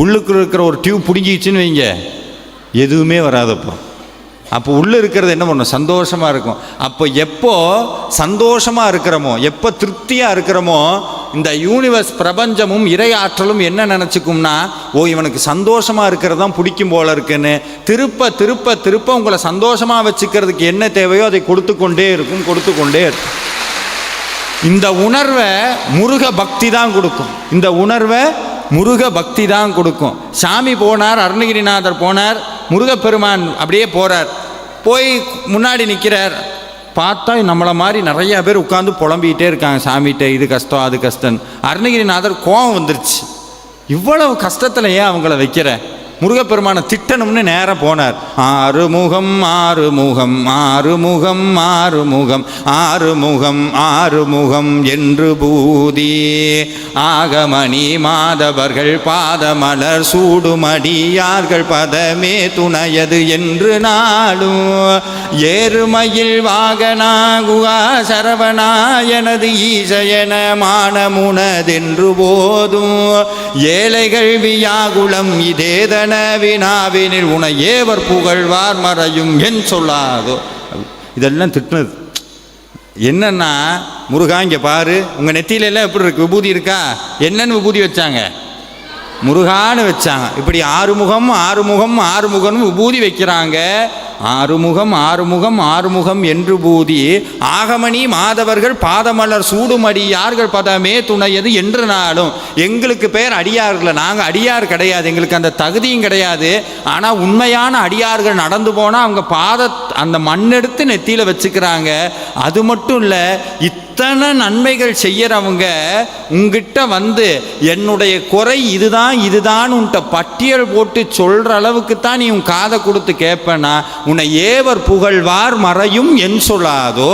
உள்ளுக்கு இருக்கிற ஒரு டியூப் பிடிங்கிச்சுன்னு வைங்க. எதுவுமே வராதப்போ. அப்போ உள்ளே இருக்கிறது என்ன பண்ணும்? சந்தோஷமாக இருக்கும். அப்போ எப்போ சந்தோஷமாக இருக்கிறோமோ எப்போ திருப்தியாக இருக்கிறோமோ இந்த யூனிவர்ஸ் பிரபஞ்சமும் இறை ஆற்றலும் என்ன நினச்சிக்கும்னா ஓ இவனுக்கு சந்தோஷமாக இருக்கிறது தான் பிடிக்கும் போல இருக்குன்னு. திருப்ப திருப்ப திருப்ப உங்களை சந்தோஷமாக வச்சுக்கிறதுக்கு என்ன தேவையோ அதை கொடுத்து கொண்டே இருக்கும் கொடுத்து கொண்டே இருக்கும். இந்த உணர்வை முருக பக்தி தான் கொடுக்கும். இந்த உணர்வை முருக பக்தி தான் கொடுக்கும். சாமி போனார் அருணகிரிநாதர் போனார் முருகப்பெருமான் அப்படியே போகிறார் போய் முன்னாடி நிற்கிறார் பார்த்தா நம்மளை மாதிரி நிறையா பேர் உட்காந்து புலம்பிக்கிட்டே இருக்காங்க. சாமிகிட்ட இது கஷ்டம் அது கஷ்டம் அருணகிரிநாதர் கோவம் வந்துருச்சு. இவ்வளவு கஷ்டத்தில் ஏன் அவங்கள வைக்கிற? முருகப்பெருமானை திட்டணும்னு நேராக போனார். ஆறுமுகம் ஆறுமுகம் ஆறுமுகம் ஆறுமுகம் ஆறுமுகம் ஆறுமுகம் என்று பூதி. ஆகமணி மாதவர்கள் பாதமலர் சூடுமடியார்கள் பதமே துணையது என்று நாளும் ஏறுமையில் வாகனா குகா சரவணா எனது ஈசயன மானமுனதென்று போதும். ஏழைகள் வியாகுலம் இதேதன வினாவினில் உன ஏவர் புகழ்வார் மறையும் என் சொல்லாதோ. இதெல்லாம் திட்டினது. என்னன்னா முருகா இங்கே பாரு. உங்கள் நெத்தியில எல்லாம் எப்படி இருக்கு? விபூதி இருக்கா? என்னன்னு விபூதி வச்சாங்க. முருகான்னு வச்சாங்க. இப்படி ஆறுமுகம் ஆறுமுகம் ஆறுமுகம்னு விபூதி வைக்கிறாங்க. ஆறுமுகம் ஆறுமுகம் ஆறுமுகம் என்று பூதி. ஆகமணி மாதவர்கள் பாதமலர் சூடுமடி யார்கள் பதமே துணையது என்று நாளும் எங்களுக்கு பேர் அடியார்கள். நாங்கள் அடியார் கிடையாது. எங்களுக்கு அந்த தகுதியும் கிடையாது. ஆனால் உண்மையான அடியார்கள் நடந்து போனால் அவங்க பாத அந்த மண்ணெடுத்து நெத்தியில் வச்சுக்கிறாங்க. அது மட்டும் இல்லை இத்தனை நன்மைகள் செய்யறவங்க உங்ககிட்ட வந்து என்னுடைய குறை இதுதான் இதுதான் உன்ட்ட பட்டியல் போட்டு சொல்ற அளவுக்கு தான் நீ உன் காதை கொடுத்து கேட்பேனா உன்னை ஏவர் புகழ்வார் மறையும் என் சொல்லாதோ?